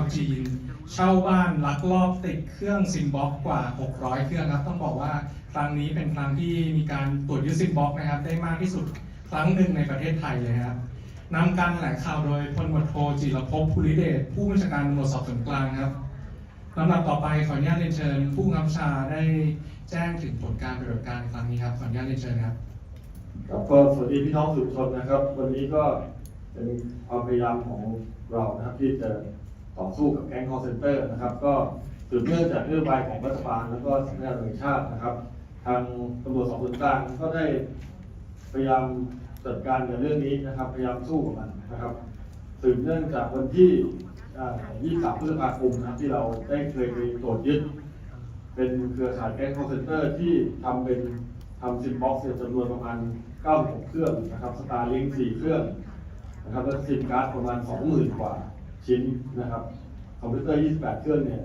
าวจีน เช่าบ้านลักลอบติดเครื่องซิมบ็อกกว่า 600 เครื่องครับ ต้องบอกว่าครั้งนี้เป็นครั้งที่มีการตรวจยึดซิมบ็อกนะครับ ได้มากที่สุดครั้งหนึ่งในประเทศไทยเลยครับนำการแถลงข่าวโดยพลตรวโทจิรภพภูริเดชผู้บัญชาการตำรวจสอบสวนกลางครับลำดับต่อไปขออนุญาตเรียนเชิญ ผู้กำกับชาได้แจ้งถึงผลการปฏิบัติการครั้งนี้ครับขออนุญาตเรียนเชิญครับครับก็สวัสดีพี่น้องสื่อมวลชนนะครับ วันนี้ก็เป็นความพยายามของเรานะครับที่จะ ต่อสู้กับแก๊งคอร์เซนเตอร์นะครับ ก็สืบเนื่องจากนโยบายของรัฐบาลแล้วก็สำนักงานตำรวจชาตินะครับ ทางตำรวจสอบสวนกลางก็ได้พยายามจัดการกับเรื่องนี้นะครับ พยายามสู้กับมันนะครับ สืบเนื่องจากวันที่ 23 พฤษภาคมนะครับที่เราได้เคยไปตรวจยึด เป็นเครือข่ายแก๊งคอร์เซนเตอร์ที่ทำเป็นทำซิมบ็อกซ์จำนวนประมาณ 96 เครื่องนะครับ สตาร์ลิง4เครื่องนะครับ แล้วซิมการ์ดประมาณ 20,000 กว่า ชิ้นนะครับคอมพิวเตอร์ 28 เครื่องเนี่ย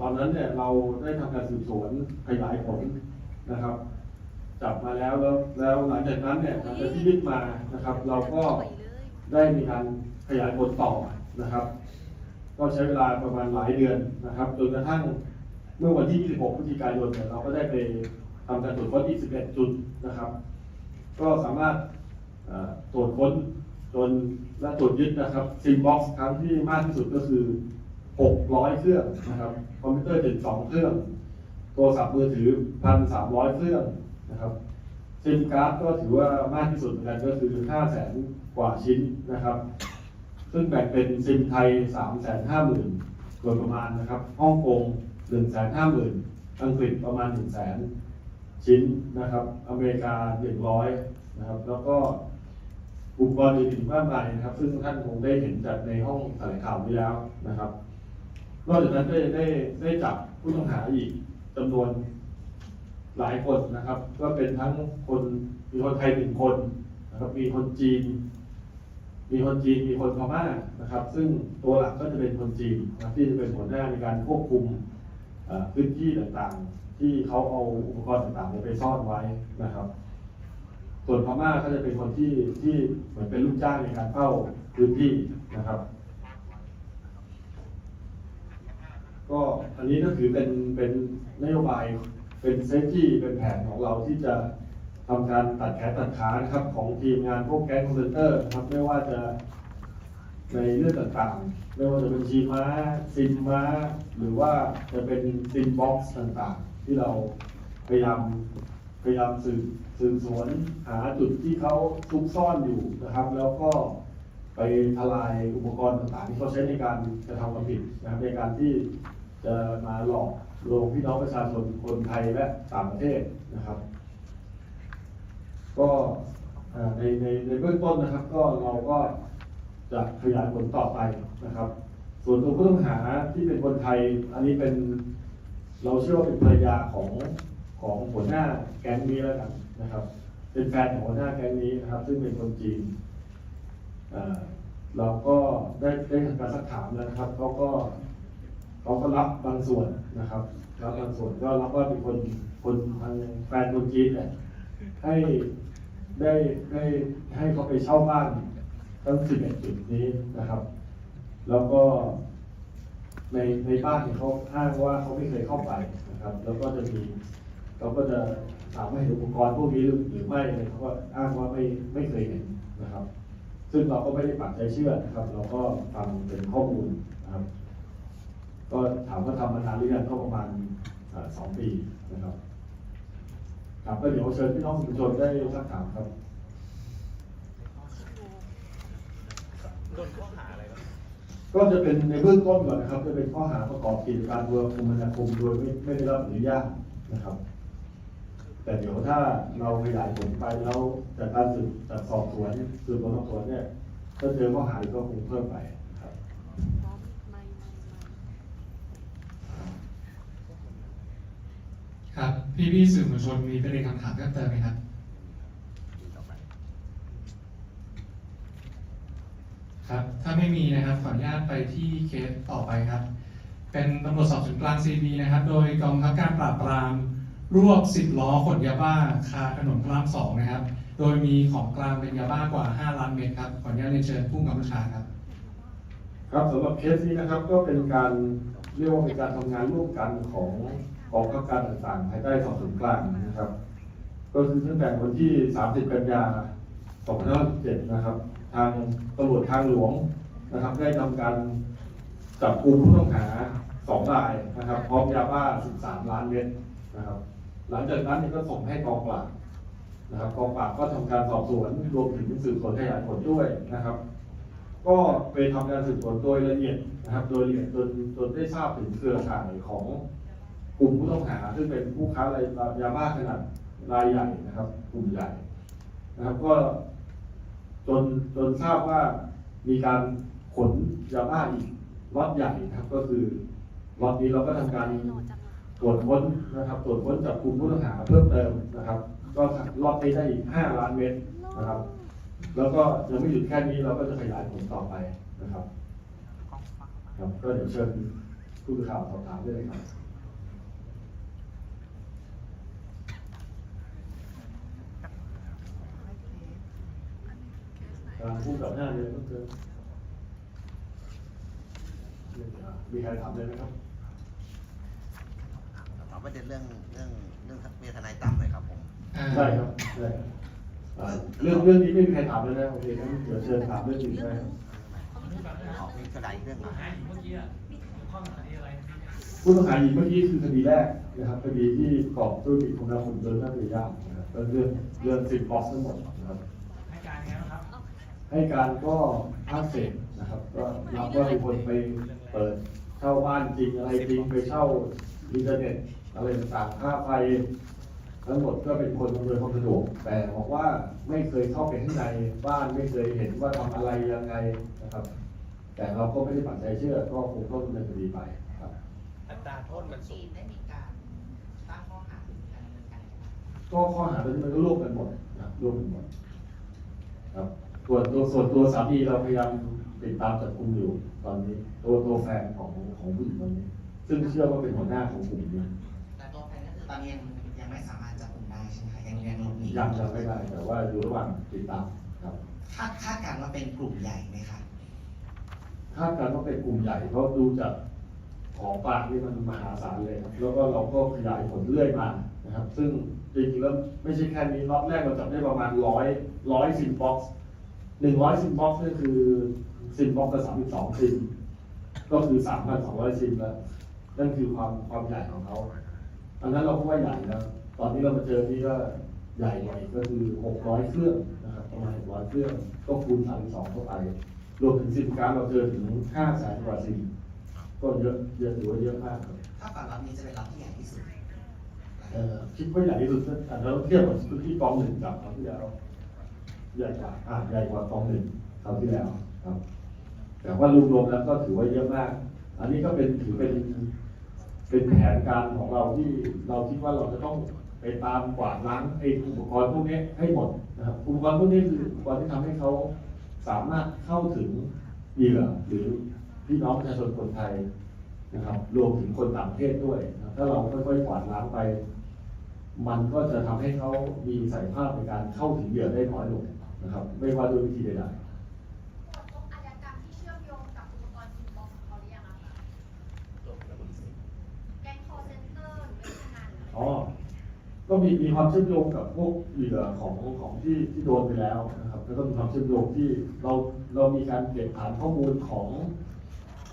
ตอนนั้นเนี่ยเราได้ทำการสืบสวนขยายผลนะครับ จับมาแล้วแล้วแล้วหลังจากนั้นเนี่ยหลังจากที่ยึดมานะครับ เราก็ได้มีการขยายผลต่อนะครับ ก็ใช้เวลาประมาณหลายเดือนนะครับจนกระทั่งเมื่อวันที่ 26 พฤศจิกายนเนี่ยเราก็ได้ไปทำการตรวจค้น 21 จุดนะครับ ก็สามารถตรวจค้น จนและตรวจยึดนะครับซิมบ็อกซ์ครั้งที่มากที่สุดก็คือ 600 เครื่องนะครับ คอมพิวเตอร์72เครื่อง โทรศัพท์มือถือ 1,300 เครื่องนะครับซิมการ์ดก็ถือว่ามากที่สุดเหมือนกันก็คือ 500,000 กว่าชิ้นนะครับ ซึ่งแบ่งเป็นซิมไทย 350,000โดยประมาณนะครับฮ่องกง 150,000 อังกฤษประมาณ 100,000 ชิ้นนะครับ อเมริกา 100 นะครับ แล้วก็ อุปกรณ์อื่นๆมากมายนะครับ ซึ่งท่านคงได้เห็นจากในห้องแถลงข่าวนี้แล้วนะครับ นอกจากนั้นได้ได้ได้จับผู้ต้องหาอีกจำนวนหลายคนนะครับ ก็เป็นทั้งคนมีคนไทยหนึ่งคนนะครับ มีคนจีน มีคนจีนมีคนพม่านะครับ ซึ่งตัวหลักก็จะเป็นคนจีนนะที่จะเป็นหัวหน้าในการควบคุมพื้นที่ต่างๆ ที่เขาเอาอุปกรณ์ต่างๆไปซ่อนไว้นะครับ ส่วนพม่าก็จะเป็นคนที่ที่เหมือนเป็นลูกจ้างในการเฝ้าพื้นที่นะครับ ก็อันนี้ก็ถือเป็นเป็นนโยบายเป็นเซฟตี้เป็นแผนของเราที่จะทำการตัดแขนตัดขานะครับของทีมงานพวกแก๊งคอมพิวเตอร์ครับไม่ว่าจะในเรื่องต่างๆ ไม่ว่าจะเป็นชีม้าซิมม้า หรือว่าจะเป็นซิมบ็อกซ์ต่างๆ ที่เราพยายามพยายามสืบ สืบสวนหาจุดที่เขาซุกซ่อนอยู่นะครับ แล้วก็ไปทลายอุปกรณ์ต่างๆที่เขาใช้ในการกระทำความผิดนะครับในการที่จะมาหลอกลวงพี่น้องประชาชนคนไทยและต่างประเทศนะครับ ก็ในในในเบื้องต้นนะครับ ก็เราก็จะขยายผลต่อไปนะครับ ส่วนตัวผู้ต้องหาที่เป็นคนไทย อันนี้เป็นเราเชื่อว่าเป็นภรรยาของ ของหัวหน้าแก๊งนี้แล้วกันนะครับ เป็นแฟนของหัวหน้าแก๊งนี้นะครับ ซึ่งเป็นคนจีนเราก็ได้ได้ทำการสักถามแล้วนะครับเขาก็เขาก็รับบางส่วนนะครับรับบางส่วนก็รับว่าเป็นคนคนทางแฟนคนจีนเนี่ยให้ได้ได้ให้เขาไปเช่าบ้านทั้งสิบเอ็ดจุดนี้นะครับ แล้วก็ในในบ้านที่เขาอ้างว่าเขาไม่เคยเข้าไปนะครับ แล้วก็จะมี เขาก็จะถามว่าเห็นอุปกรณ์พวกนี้หรือไม่เนี่ยเขาก็อ้างว่าไม่ไม่เคยเห็นนะครับ ซึ่งเราก็ไม่ได้ปักใจเชื่อนะครับ เราก็ฟังเป็นข้อมูลนะครับ ก็ถามว่าทำมานานหรือยังก็ประมาณสองปีนะครับครับก็เดี๋ยวเชิญพี่น้องสื่อมวลชนได้สักถามครับโดนข้อหาอะไรครับก็จะเป็นในเบื้องต้นก่อนนะครับ จะเป็นข้อหาประกอบกิจการเมืองคมนาคมโดยไม่ได้รับอนุญาตนะครับ แต่เดี๋ยวถ้าเราขยายผลไปแล้วจากการสืบจากสอบสวนสืบสวนสอบสวนเนี่ยถ้าเจอข้อหาก็คงเพิ่มไปครับครับ พี่พี่ๆสื่อมวลชนมีประเด็นคำถามเพิ่มเติมไหมครับ ครับ ถ้าไม่มีนะครับขออนุญาตไปที่เคสต่อไปครับ เป็นตำรวจสอบสวนกลาง CB นะครับ โดยกองบังคับการปราบปราม รวบ 10 ล้อขนยาบ้าคาถนนพระรามสองนะครับ โดยมีของกลางเป็นยาบ้ากว่า 5 ล้านเม็ดครับ ขออนุญาตเรียนเชิญผู้กำกับกาครับ ครับสำหรับเคสนี้นะครับก็เป็นการเรียกว่าเป็นการทำงานร่วมกันของกองข้าการต่างๆภายใต้สอบสวนกลางนะครับ ก็คือตั้งแต่วันที่ 30 กันยา2567นะครับ ทางตำรวจทางหลวงนะครับ ได้ทำการจับกลุ่มผู้ต้องหาสองรายนะครับ พร้อมยาบ้า 13 ล้านเม็ดนะครับ หลังจากนั้นเนี่ยก็ส่งให้กองปราบนะครับกองปราบก็ทำการสอบสวนรวมถึงสืบสวนขยายผลด้วยนะครับ ก็ไปทำการสืบสวนโดยละเอียดนะครับ โดยละเอียดจนจนได้ทราบถึงเครือข่ายของกลุ่มผู้ต้องหา ซึ่งเป็นผู้ค้ารายยาบ้าขนาดรายใหญ่นะครับ กลุ่มใหญ่นะครับ ก็จนจนทราบว่ามีการขนยาบ้าอีกล็อตใหญ่นะครับ ก็คือล็อตนี้เราก็ทำการ ตรวจค้นนะครับ ตรวจค้นจับกลุ่มผู้ต้องหาเพิ่มเติมนะครับ ก็รอบนี้ได้อีก5ล้านเมตรนะครับ แล้วก็ยังไม่หยุดแค่นี้เราก็จะขยายผลต่อไปนะครับครับก็เดี๋ยวเชิญผู้ข่าวสอบถามได้เลยครับการพูดกับหน้าเลยก็คือมีใครถามเลยไหมครับ ประเด็นเรื่องเรื่องเรื่องเมียทนายตั้มเลยครับผมอ่าได้ครับได้ครับอ่าเรื่องเรื่องนี้ไม่มีใครถามเลยนะโอเคงั้นเดี๋ยวเชิญถามเรื่องอื่นได้ครับขอมีกระไดเรื่องอะไรผู้ต้องหาหญิงเมื่อกี้คือคดีแรกนะครับคดีที่กอบธุรกิจของนางหุ่นเดินหน้าเรือยากนะครับก็เรื่องเรื่องสินบล็อกทั้งหมดนะครับให้การยังไงบ้างครับ ให้การก็ภาคเศษนะครับ ก็รับว่าเป็นคนไปเปิดเช่าบ้านจริงอะไรจริงไปเช่าอินเทอร์เน็ต อะไรต่างๆค่าไฟทั้งหมดก็เป็นคนอำนวยความสะดวกแต่บอกว่าไม่เคยเข้าไปข้างในบ้านไม่เคยเห็นว่าทำอะไรยังไงนะครับ แต่เราก็ไม่ได้ปักใจเชื่อ ก็คงต้องดำเนินคดีไปครับอัตราโทษมันสูจีงนได้มีการตั้งข้อหาการดำเนินการก็ข้อหาตอนนี้มันก็ร่วมกันหมดนะร่วมกันหมดครับส่วนตัวส่วนตัวสามีเราพยายามติดตามจับกลุ่มอยู่ตอนนี้ ตัวตัวแฟนของของผู้หญิงคนนี้ ซึ่งเชื่อว่าเป็นหัวหน้าของกลุ่มนี้ อตอนนี้ยังยังไม่สามารถจับกลุ่มได้ใช่ไหมคะยังยังหลบหนียังจำไม่ได้แต่ว่าอยู่ระหว่างติดตามครับคาดคาดการณ์ว่าเป็นกลุ่มใหญ่ไหมคะคาดการณ์ว่าเป็นกลุ่มใหญ่เพราะดูจากของกลางที่มันมหาศาลเลยครับแล้วก็เราก็ขยายผลเรื่อยมานะครับ ซึ่งจริงๆแล้วไม่ใช่แค่นี้ล็อตแรกเราจับได้ประมาณร้อยร้อยซิมบ็อกซ์หนึ่งร้อยซิมบ็อกซ์ก็คือซิมบ็อกซ์ละสามสิบสองซิมก็คือสามพันสองร้อยซิมแล้วนั่นคือความความใหญ่ของเขา อันนั้นเราก็ว่าใหญ่นะตอนนี้เรามาเจอที่ก็ใหญ่กว่าอีกก็คือหกร้อยเครื่องนะครับประมาณหกร้อยเครื่อง ก็คูณสามสองเข้าไป รวมถึงซิมการ์ดเราเจอถึงห้าแสนกว่าซิมก็เยอะเยอะถือว่าเยอะมากครับถ้าฝั่งรับนี้จะเป็นรับที่ใหญ่ที่สุดเอ่อคิดว่าใหญ่ที่สุดนะแต่เราเทียบกับที่กองหนึ่งกับคราวที่แล้วใหญ่กว่าอ่าใหญ่กว่ากองหนึ่งคราวที่แล้วครับ แต่ว่ารวมๆแล้วก็ถือว่าเยอะมาก อันนี้ก็เป็นถือเป็น เป็นแผนการของเราที่เราคิดว่าเราจะต้องไปตามกวาดล้างไอ้อุปกรณ์พวกนี้ให้หมดนะครับอุปกรณ์พวกนี้คืออุปกรณ์ที่ทำให้เขาสามารถเข้าถึงเหยื่อหรือพี่น้องประชาชนคนไทยนะครับ รวมถึงคนต่างประเทศด้วยนะถ้าเราค่อยๆกวาดล้างไป มันก็จะทำให้เขามีศักยภาพในการเข้าถึงเหยื่อได้น้อยลงนะครับ ไม่ว่าด้วยวิธีใดๆ ก็มีมีความเชื่อมโยงกับพวกเหยื่อของของที่ที่โดนไปแล้วนะครับแล้วก็มีความเชื่อมโยงที่เราเรามีการเก็บฐานข้อมูลของ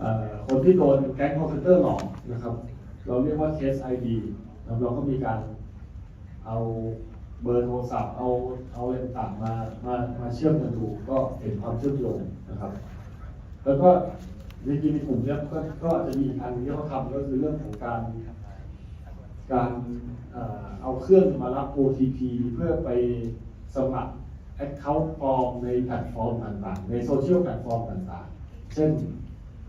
อคนที่โดนแก๊งคอร์เซนเตอร์หลอกนะครับ เราเรียกว่าเคส ID นะเราก็มีการเอาเบอร์โทรศัพท์ เอาเอาอะไรต่างมามามาเชื่อมกันดูก็เห็นความเชื่อมโยงนะครับ แล้วก็จริงๆในกลุ่มเนี้ยก็ก็จะมีอันหนึงที่เขาทำก็คือเรื่องของการ การเอาเครื่องมารับ OTP เพื่อไปสมัคร Account ปลอมในแพลตฟอร์มต่างๆ ในโซเชียลแพลตฟอร์มต่างๆ เช่น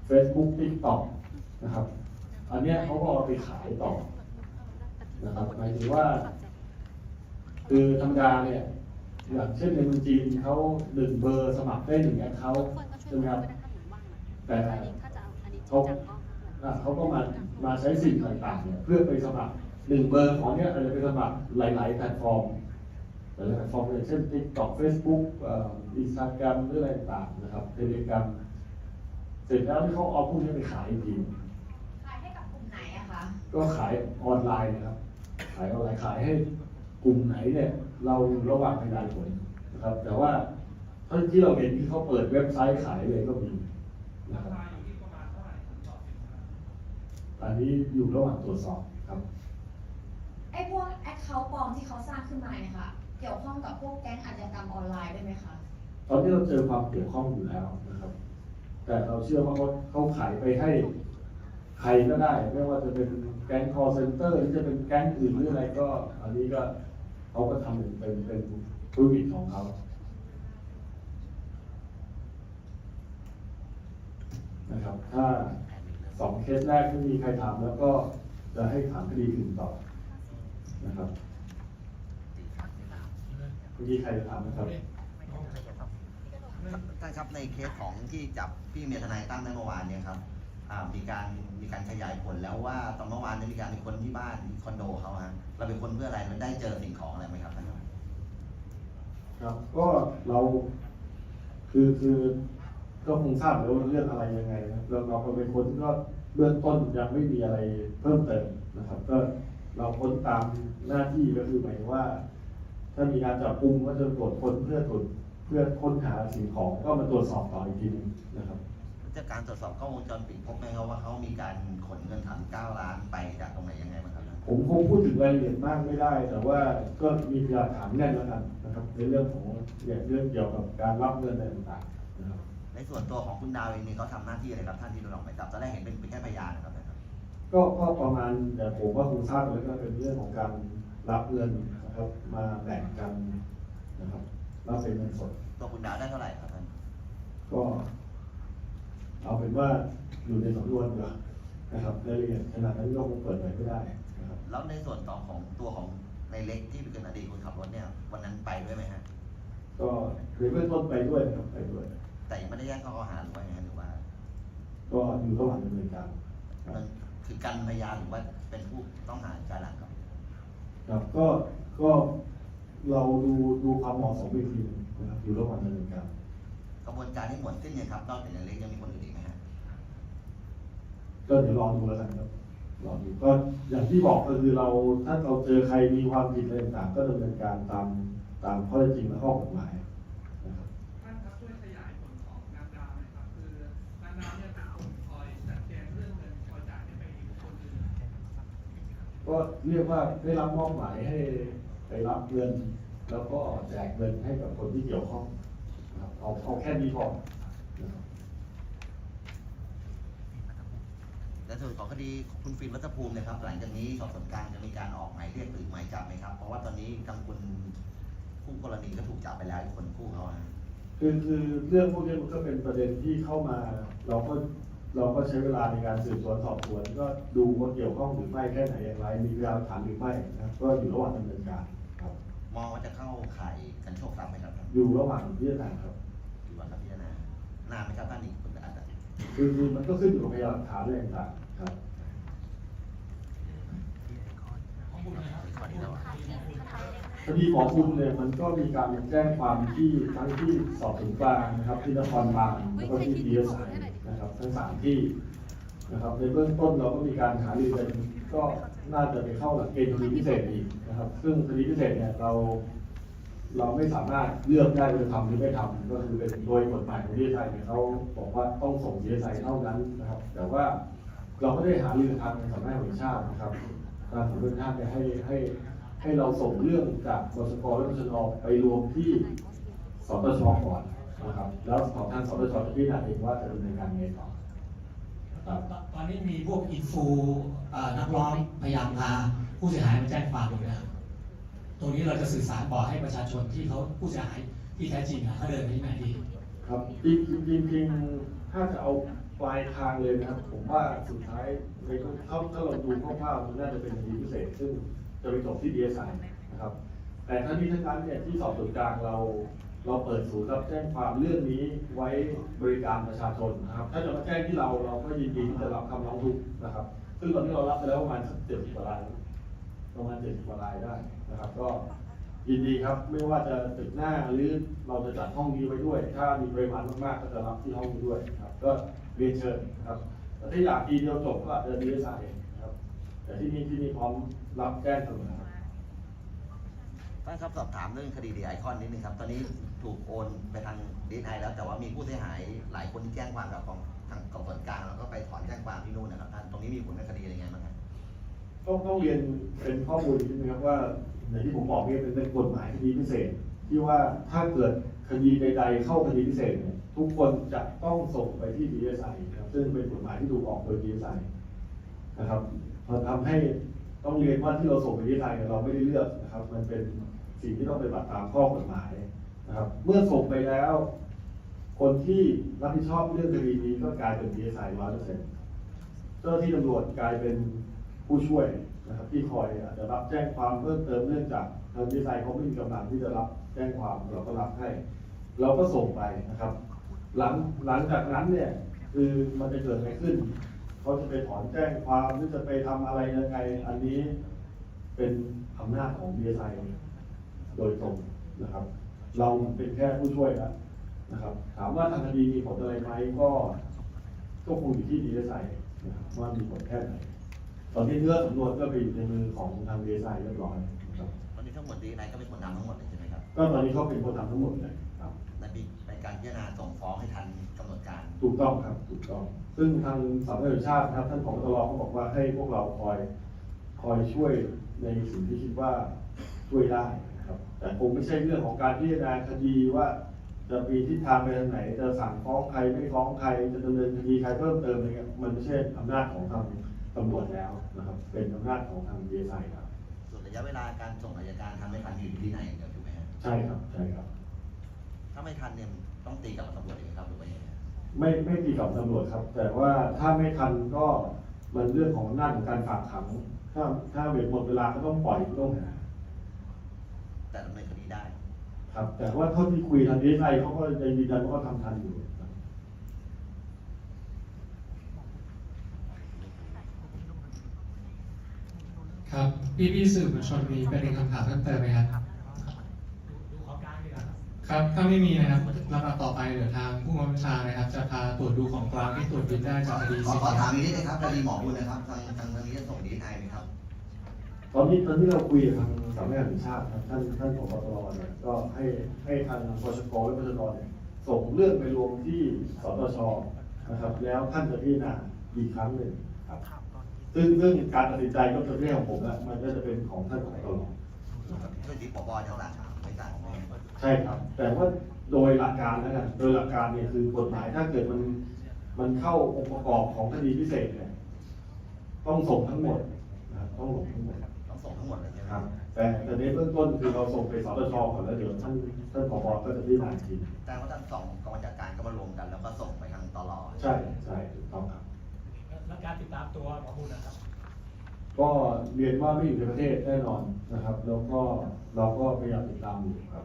Facebook TikTok นะครับ อันเนี้ยเขาก็เอาไปขายต่อนะครับหมายถึงว่า คือธรรมดาเนี่ยอย่างเช่นในเมืองจีนเขาหนึ่งเบอร์สมัครได้หนึ่งแอคเคาท์ใช่ไหมครับแต่เขาเขาก็มามาใช้สิ่งต่างๆเนี่ยเพื่อไปสมัคร หนึ่งเบอร์ของเนี้ยอาจจะไปสมัครหลาย ๆ แพลตฟอร์มหลายๆแพลตฟอร์มอย่างเช่น TikTok Facebook เอ่อ Instagram หรืออะไรต่างๆนะครับ Telegram เสร็จแล้วที่เขาเอาพวกนี้ไปขายจริงขายให้กับกลุ่มไหนอะคะ ก็ขายออนไลน์นะครับ ขายออนไลน์ขายให้กลุ่มไหนเนี่ยเราระหว่างขยายผลนะครับ แต่ว่าเท่าที่เราเห็นที่เขาเปิดเว็บไซต์ขายเลยก็มีนะครับอันนี้อยู่ระหว่างตรวจสอบครับ ไอ้พวกแอคเคาท์ปลอมที่เขาสร้างขึ้นมาเนี่ยค่ะ เกี่ยวข้องกับพวกแก๊งอาชญากรรมออนไลน์ได้วยไหมคะตอนนี้เราเจอความเกี่ยวข้องอยู่แล้วนะครับ แต่เราเชื่อว่าเขาเขาขายไปให้ใครก็ได้ ไม่ว่าจะเป็นแก๊งคอร์เซนเตอร์หรือจะเป็นแก๊งอื่นหรืออะไรก็ อันนี้ก็เขาก็ทำเป็นเป็นเป็นธุรกิจของเขา นะครับ ถ้าสองเคสแรกไม่มีใครทำแล้วก็จะให้ถามคดีอื่นต่อ นะครับเมื่อกี้ใครจะถามนะครับ ท่านครับในเคสของที่จับพี่เมียทนายตั้มได้เมื่อวานเนี่ยครับอ่ามีการมีการขยายผลแล้วว่าตอนเมื่อวานเนี่ยมีการมีคนที่บ้านคอนโดเขาฮะเราเป็นคนเพื่ออะไรเราได้เจอสิ่งของอะไรไหมครับท่านครับ ครับ ก็เราคือคือก็คงทราบแล้วว่าเรื่องอะไรยังไงนะครับเราเราก็เป็นคนที่ก็เบื้องต้นยังไม่มีอะไรเพิ่มเติมนะครับ ก็ เราค้นตามหน้าที่ก็คือหมายถึงว่า ถ้ามีการจับกุมก็จะตรวจค้นเพื่อตรวจเพื่อค้นหาสิ่งของก็มาตรวจสอบต่ออีกทีหนึงนะครับจากการตรวจสอบกล้องวงจรปิดพบไหมครับว่าเขามีการขนเงินถังเก้าล้านไปจากตรงไหนยังไงบ้างครับท่านผมคงพูดถึงรายละเอียดมากไม่ได้ แต่ว่าก็มีพยานฐานแน่นแล้วกันนะครับ ในเรื่องของเนี่ยเรื่องเกี่ยวกับการรับเงินอะไรต่างๆนะครับในส่วนตัวของคุณดาวเองเนี่ยเขาทำหน้าที่อะไรครับท่านที่โดนออกหมายจับตอนแรกเห็นเป็นเป็นแค่พยานนะครับท่านครับ ก็ก็ประมาณแต่ผมว่าคงทราบแล้วก็เป็นเรื่องของการรับเงินนะครับ มาแบ่งกันนะครับรับเป็นเงินสดตัวคุณดาวได้เท่าไหร่ครับท่านก็เอาเป็นว่าอยู่ในสำนวนก่อนนะครับรายละเอียดขนาดนั้นก็คงเปิดเผยไม่ได้นะครับ แล้วในส่วนของของตัวของในเล็กที่เป็นอดีตคนขับรถเนี่ยวันนั้นไปด้วยไหมฮะก็ในเบื้องต้นไปด้วยนะครับไปด้วย แต่ยังไม่ได้แจ้งข้อกล่าวหาหรือว่าไงฮะหรือว่า ก็อยู่ระหว่างดำเนินการครับมัน คือกันพยานหรือว่าเป็นผู้ต้องหาภายหลังครับ ครับก็ก็เราดูดูความเหมาะสมอีกทีหนึงนะครับอยู่ระหว่างดำเนินการกระบวนการที่หมดสิ้นเนี่ยครับนอกจากในเล็กยังมีคนอื่นอีกไหมฮะก็เดี๋ยวรอดูแล้วกันครับรอดูก็อย่างที่บอกก็คือเราถ้าเราเจอใครมีความผิดอะไรต่างๆก็ดำเนินการตามตามข้อเท็จจริงและข้อกฎหมาย ก็เรียกว่าได้รับมอบหมายให้ไปรับเงิน แล้วก็แจกเงินให้กับคนที่เกี่ยวข้องนะครับเอาเอาแค่นี้พอนะครับในส่วนของคดีคุณฟิล์มรัตภูมิเนะครับ หลังจากนี้สอบสวนกลางจะมีการออกหมายเรียกหรือหมายจับไหมครับ เพราะว่าตอนนี้ทางคุณคู่กรณีก็ถูกจับไปแล้วอีกคนคู่เขาฮะคือคือเรื่องพวกนี้มันก็เป็นประเด็นที่เข้ามา เราก็ เราก็ใช้เวลาในการสืบสวนสอบสวน ก็ดูว่าเกี่ยวข้องหรือไม่แค่ไหนอย่างไร มีพยานหลักฐานหรือไม่นะครับก็อยู่ระหว่างดำเนินการครับ มองว่าจะเข้าข่ายกันโชคทรัพย์ไหมครับท่านอยู่ระหว่างพิจารณาครับ อยู่วันพิจารณานานไหมครับท่านอีกคุณอาจารย์คือคือมันก็ขึ้นอยู่กับพยานหลักฐานอะไรต่างๆครับข้อนี้แล้วอะคดีหมอทุมเนี่ยมันก็มีการแจ้งความที่ทั้งที่สอบสวนกลางนะครับที่นครบาลแล้วก็ที่ดีเอสไอ นะครับทั้งสามที่นะครับในเบื้องต้นเราก็มีการหารือกันก็น่าจะไปเข้าหลักเกณฑ์คดีพิเศษอีกนะครับ ซึ่งคดีพิเศษเนี่ยเรา เราไม่สามารถเลือกได้ว่าจะทำหรือไม่ทำก็คือเป็นโดยกฎหมายของดีเอสไอเนี่ยเขาบอกว่าต้องส่งดีเอสไอเท่านั้นนะครับ แต่ว่าเราก็ได้หารือทางสำนักงานตำรวจแห่งชาตินะครับทางสำนักงานตำรวจแห่งชาติเนี่ยให้ให้ให้เราส่งเรื่องจากบสกและบชนไปรวมที่สตชก่อน นะครับแล้วของทางสตชจะพิจารณาเองว่าจะดำเนินการยังไงต่อตอนตอนนี้มีพวกอินฟูเอ่อนักร้องพยายามพาผู้เสียหายมาแจ้งความอยู่นะครับตรงนี้เราจะสื่อสารบอกให้ประชาชนที่เขาผู้เสียหายที่แท้จริงอะเขาเดินไปที่ไหนดีครับจริงจริงจริงจริงถ้าจะเอาปลายทางเลยนะครับ ผมว่าสุดท้ายในถ้าถ้าเราดูคร่าวๆมันน่าจะเป็นคดีพิเศษ ซึ่งจะไปจบที่ดีเอสไอนะครับ แต่ทั้งนี้ทั้งนั้นเนี่ยที่สอบสวนกลางเรา เราเปิดศูนย์รับแจ้งความเรื่องนี้ไว้บริการประชาชนนะครับ ถ้าจะมาแจ้งที่เราเราก็ยินดีที่จะรับคำร้องทุกข์นะครับ ซึ่งตอนนี้เรารับไปแล้วประมาณสักเจ็ดสิบกว่ารายประมาณเจ็ดสิบกว่ารายได้นะครับ ก็ยินดีครับไม่ว่าจะตึกหน้าหรือเราจะจัดห้องนี้ไว้ด้วย ถ้ามีปริมาณมากๆก็จะรับที่ห้องนี้ด้วยครับ ก็เรียนเชิญนะครับแต่ถ้าอยากทีเดียวจบก็อาจจะดีไซน์นะครับ แต่ที่นี่ที่นี่พร้อมรับแจ้งเสมอครับ ท่านครับสอบถามเรื่องคดีดีไอคอนนิดนึงครับ ตอนนี้ถูกโอนไปทางดีไอแล้วแต่ว่ามีผู้เสียหายหลายคนที่แจ้งความกับของทางกองส่วนกลางแล้วก็ไปถอนแจ้งความที่นู่นนะครับท่านตรงนี้มีผลในคดียังไงบ้างครับต้องต้องเรียนเป็นข้อมูลนิดนึงครับว่าอย่างที่ผมบอกเนี่ยเป็นเป็นกฎหมายคดีพิเศษ ที่ว่าถ้าเกิดคดีใด ๆ เข้าคดีพิเศษเนี่ยทุกคนจะต้องส่งไปที่ DSI นะครับซึ่งเป็นกฎหมายที่ถูกออกโดย DSI นะครับมันทำให้ต้องเรียนว่าที่เราส่งไป DSI เนี่ยเราไม่ได้เลือกนะครับ มันเป็น สิ่งที่ต้องปฏิบัติตามข้อกฎหมายนะครับ เมื่อส่งไปแล้ว คนที่รับผิดชอบเรื่องคดีนี้ก็กลายเป็น DSI ร้อยเปอร์เซ็นต์เจ้าหน้าที่ตำรวจกลายเป็นผู้ช่วยนะครับที่คอยอาจจะรับแจ้งความเพิ่มเติมเนื่องจากทางดีไซน์เขาไม่มีกำลังที่จะรับแจ้งความเราก็รับให้ เราก็ส่งไปนะครับ หลังหลังจากนั้นเนี่ยคือมันจะเกิดอะไรขึ้นเขาจะไปถอนแจ้งความหรือจะไปทำอะไรยังไงอันนี้เป็นอำนาจของดีไซน์ โดยตรงนะครับ เราเป็นแค่ผู้ช่วยแล้วนะครับ ถามว่าทางคดีมีผลอะไรไหมก็ก็คงอยู่ที่ดีไซน์นะครับว่ามีผลแค่ไหนตอนนี้เนื้อสำนวนก็ไปอยู่ในมือของทางดีไซน์เรียบร้อยนะครับตอนนี้ทั้งหมดดีไอก็เป็นคนทำทั้งหมดเลยใช่ไหมครับก็ตอนนี้เขาเป็นคนทำทั้งหมดเลยครับในปีในการพิจารณาส่งฟ้องให้ทันกำหนดการถูกต้องครับถูกต้อง ซึ่งทางสำนักงานตำรวจแห่งชาตินะครับ ท่านผบตรเขาบอกว่าให้พวกเราคอยคอยช่วยในสิ่งที่คิดว่าช่วยได้ นะครับ แต่คงไม่ใช่เรื่องของการพิจารณาคดีว่า จะมีทิศทางไปทางไหน จะสั่งฟ้องใครไม่ฟ้องใคร จะดำเนินคดีใครเพิ่มเติมอะไรเงี้ยมันไม่ใช่อำนาจของทางตำรวจแล้วนะครับ เป็นอำนาจของทางดีไซน์ครับ ส่วนระยะเวลาการส่งอัยการทำไม่ทันอยู่ที่ไหนอย่างเดียวถูกไหมครับใช่ครับ ใช่ครับ ถ้าไม่ทันเนี่ยต้องตีกับตำรวจเองครับหรือว่ายังไงไม่ไม่ตีกับตำรวจครับ แต่ว่าถ้าไม่ทันก็มันเรื่องของอำนาจของการฝากขัง ถ้าถ้าเวทหมดเวลาก็ต้องปล่อยผู้ต้องหา แต่ดำเนินคดีได้ ครับ แต่ว่าเท่าที่คุยทางดีไอเขาก็ยังยืนยันว่าเขาทำทันอยู่ครับครับพี่พี่ๆสื่อมวลชนมีประเด็นคำถามเพิ่มเติมไหมครับดูของกลางดีกว่าครับครับถ้าไม่มีนะครับลำดับต่อไปเดี๋ยวทางผู้บังคับบัญชานะครับ จะพาตรวจดูของกลางที่ตรวจยึดได้จากคดีขอสิขอถามอีกนิดนะครับคดีหมอบุญนะครับทางทางทางนี้จะส่งดีไอไหมครับ ตอนนี้ตอนที่เราคุยกับทางสำนักงานตำรวจแห่งชาติครับท่านท่านผบตรเนี่ยก็ให้ให้ทางปชกและปชนเนี่ยส่งเรื่องไปรวมที่สตชนะครับ แล้วท่านจะพิจารณาอีกครั้งหนึ่งครับซึ่งซึ่งการตัดสินใจก็เป็นเรื่องของผมแล้วมันก็จะเป็นของท่านผบตรนะครับช่วยดีปอบอทั้งหลังไม่ต่างกันใช่ครับ แต่ว่าโดยหลักการแล้วกันโดยหลักการเนี่ยคือกฎหมายถ้าเกิดมันมันเข้าองค์ประกอบของคดีพิเศษเนี่ยต้องส่งทั้งหมดนะครับต้องส่งทั้งหมดต้อง ส่งทั้งหมดเลยใช่ไหมคครัรับบแต่แต่ในเบื้องต้นคือเราส่งไปสตชก่อนแล้วเดี๋ยวท่านท่านผบก็จะพิจารณาอีกทีแต่ว่าทั้งสองกองบัญชาการก็มารวมกัน แล้วก็ส่งไปทางตลอใช่ใช่ถูกต้องครับ แล้วการติดตามตัวหมอบุญนะครับ ก็เรียนว่าไม่อยู่ในประเทศแน่นอนนะครับ แล้วก็เราก็พยายามติดตามอยู่ครับ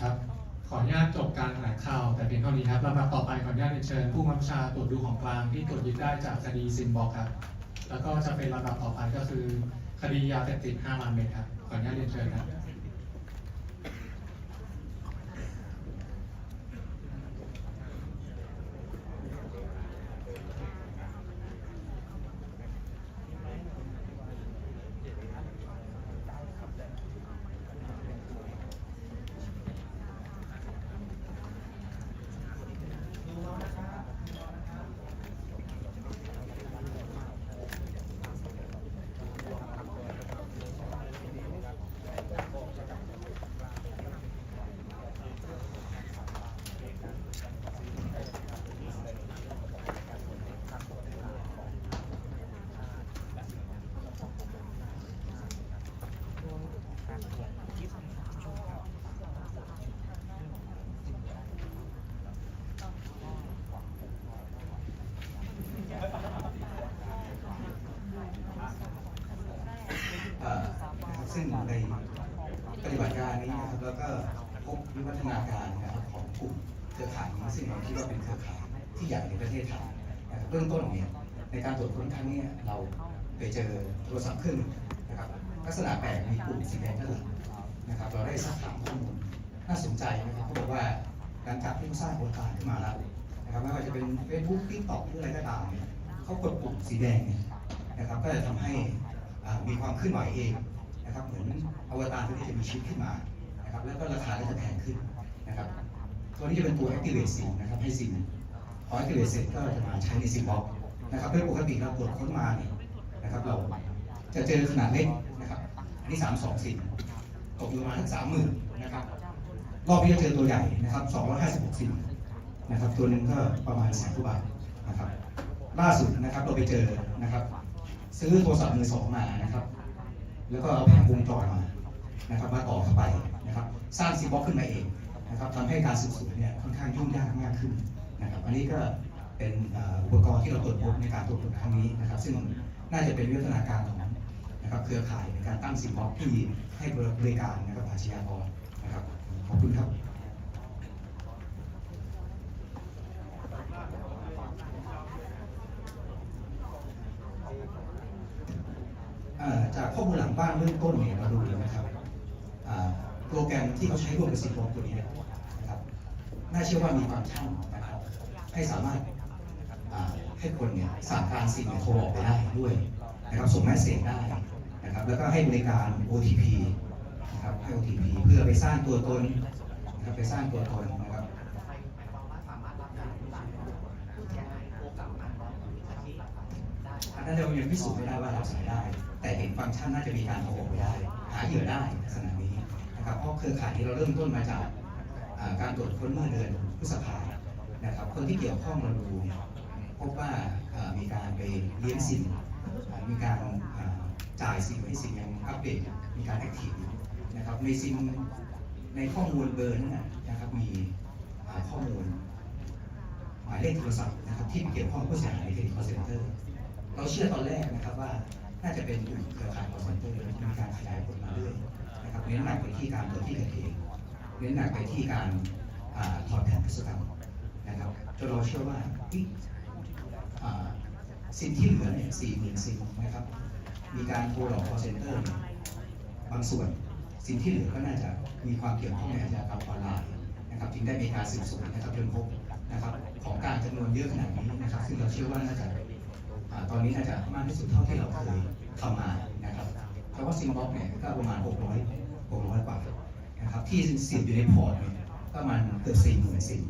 ครับ ขออนุญาตจบการแถลงข่าวแต่เพียงเท่านี้ครับลำดับต่อไปขออนุญาตเรียนเชิญผู้บังคับบัญชาตรวจดูของกลางที่ตรวจยึดได้จากคดีซินบ็อกครับ แล้วก็จะเป็นลำดับต่อไปก็คือคดียาเสพติด5ล้านเมตรครับขออนุญาตเรียนเชิญครับ เอ่อนะครับซึ่งในปฏิบัติการนี้นะครับแล้วก็พบวิวั ฒนาการนะครับของกลุ่มเครือข่ายนี้ซึ่งเราคิดว่าเป็นเครือข่ายที่ใหญ่ในประเทศไทยนะครับเบื้องต้นเนี่ยในการตรวจค้นครั้งนี้เราไปเจอโทรศัพท์เครื่งหนึ่งนะครับลักษณะแปลกมีปุ่มสีแดงด้านหลังนะครับเราได้สักถามข้อมูลน่าสนใจนะครับเขาบอกว่าหลังจากที่สร้างโครงการขึ้นมาแล้วนะครับไม่ว่าจะเป็น Facebook TikTok หรืออะไรก็ตามเนี่ยเขากดปุ่มสีแดงเนี่ยนะครับก็จะทำให้มีความเคลื่อนไหวเองนะครับเหมือนอวตารตัวนี้จะมีชีวิตขึ้นมา นะครับแล้วก็ราคาก็จะแพงขึ้นนะครับตัวนี้จะเป็นตัว activate SIM นะครับให้ SIM พอ activate เสร็จก็จะมาใช้ใน SIM box นะครับโดยปกติเราตรวจค้นมาเนี่ยนะครับเราจะเจอขนาดเล็กนะครับอันนี้32 SIM ตกอยู่ประมาณสักสามหมื่นนะครับรอบนี้จะเจอตัวใหญ่นะครับ256 SIM นะครับตัวหนึ่งก็ประมาณแสนกว่าบาทนะครับล่าสุดนะครับเราไปเจอนะครับ ซื้อโทรศัพท์มือสองมานะครับ แล้วก็เอาแผงวงจรมานะครับมาต่อเข้าไป สร้างซิมบ็อกขึ้นมาเองนะครับทำให้การสืบสวนเนี่ยค่อนข้างยุ่งยากมากขึ้นนะครับอันนี้ก็เป็นอุปกรณ์ที่เราตรวจพบในการตรวจครั้งนี้นะครับซึ่งน่าจะเป็นวิวัฒนาการของนะครับเครือข่ายในการตั้งซิมบ็อกที่ให้บริการนะครับอาชญากรนะครับขอบคุณครับจากข้อมูลหลังบ้านเบื้องต้นเนี่ยเราดูเลยนะครับ โปรแกรมที่เขาใช้ร่วมกับซิมบอตัวนี้นะครับน่าเชื่อว่ามีฟังก์ชันนะครับให้สามารถให้คนเนี่ยสั่งการสิ่งที่โทรออกไปได้ด้วยนะครับส่งแมสเซจได้นะครับแล้วก็ให้บริการ OTP นะครับให้ OTP เพื่อไปสร้างตัวตนนะครับไปสร้างตัวตนนะครับอันนั้นเรายังพิสูจน์ไม่ได้ว่าเราใช้ได้ แต่เห็นฟังก์ชันน่าจะมีการโทรออกไปได้ หาเหยื่อได้ลักษณะนี้ นะครับเพราะเครือข่ายนี้เราเริ่มต้นมาจากการตรวจค้นเมื่อเดือนพฤษภานะครับ คนที่เกี่ยวข้องเราดูเนี่ยพบว่ามีการไปเลี้ยงซิมอ่ามีการจ่ายซิมให้ซิมยังอัปเดตมีการแอคทีฟนะครับในซิมในข้อมูลเบอร์นั้นนะครับมีข้อมูลหมายเลขโทรศัพท์นะครับที่เกี่ยวข้องผู้เสียหายในคดี call center เราเชื่อตอนแรกนะครับว่าน่าจะเป็นกลุ่มเครือข่าย call center แล้วมีการขยายผลมาเรื่อย นะครับเน้นหนักไปที่การตรวที่เกิดเหตุเน้นหนักไปที่การอถอดแผนพฤติกรรมนะครับจนเราเชื่อว่าสิ่งที่เหลือเนี่ยสี่หมื่นสิ่งนะครับ มีการโทรหลอก call center เนี่ยบางส่วน สิ่งที่เหลือก็น่าจะมีความเกี่ยวข้องในอาชญากรรมออนไลน์นะครับจึงได้มีการสืบสวนนะครับจนพบนะครับ ของกลารจำนวนเยอะขนาดนี้นะครับ ซึ่งเราเชื่อว่าน่าจะตอนนี้น่าจะมากที่สุดเท่าที่เราเคยทำมานะครับเพราะว่าซิมบ็อกเนี่ยก็ประมาณ 600 600กว่านะครับที่เสียบอยู่ในพอร์ตเนี่ยประมาณเกือบ4 0 0 0 0ซิม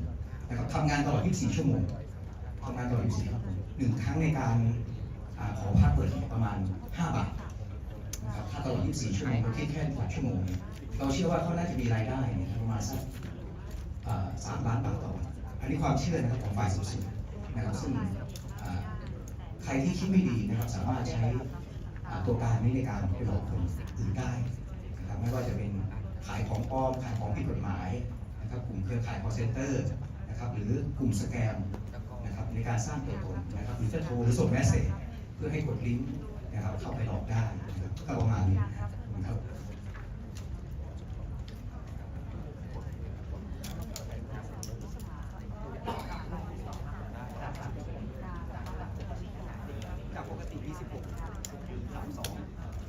นะครับทำงานตลอด 24 ชั่วโมงทำงานตลอด 24 ชั่วโมงหนึ่งครั้งในการอขอพาสเวิดประมาณ 5 บาทนะครับถ้าตลอด 24 ชั่วโมงเราคิดแค่3ชั่วโมง เราเชื่อว่าเขาน่าจะมีรายได้ประมาณสักสามล้านบาทต่อวันอันนี้ความเชื่อนะครับของฝ่ายสืบสวนนะครับซึ่งใครที่คิดไม่ดีนะครับสามารถใช้ตัวการนี้ในการไปหลอกคนอื่นได้ นะครับไม่ว่าจะเป็นขายของปลอมขายของผิดกฎหมายนะครับกลุ่มเครือข่าย call center นะครับหรือกลุ่มสแกมนะครับในการสร้างตัวตนนะครับหรือจะโทรหรือส่งแมสเซจเพื่อให้กดลิงก์นะครับเข้าไปหลอกได้นะครับก็ประมาณนี้นะครับ จากปกติที่16 32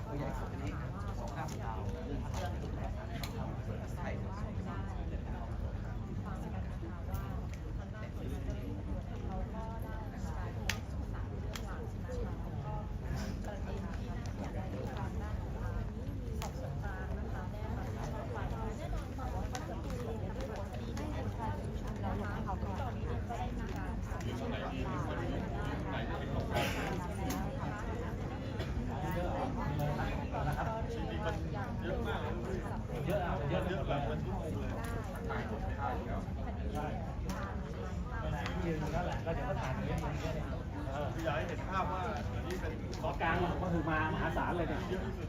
ตัวใหญ่สุดอันนี้ของข้ามดาวไทย ยืนแล้วแหละก็เดี๋ยวก็ถ่ายเยอะ ๆข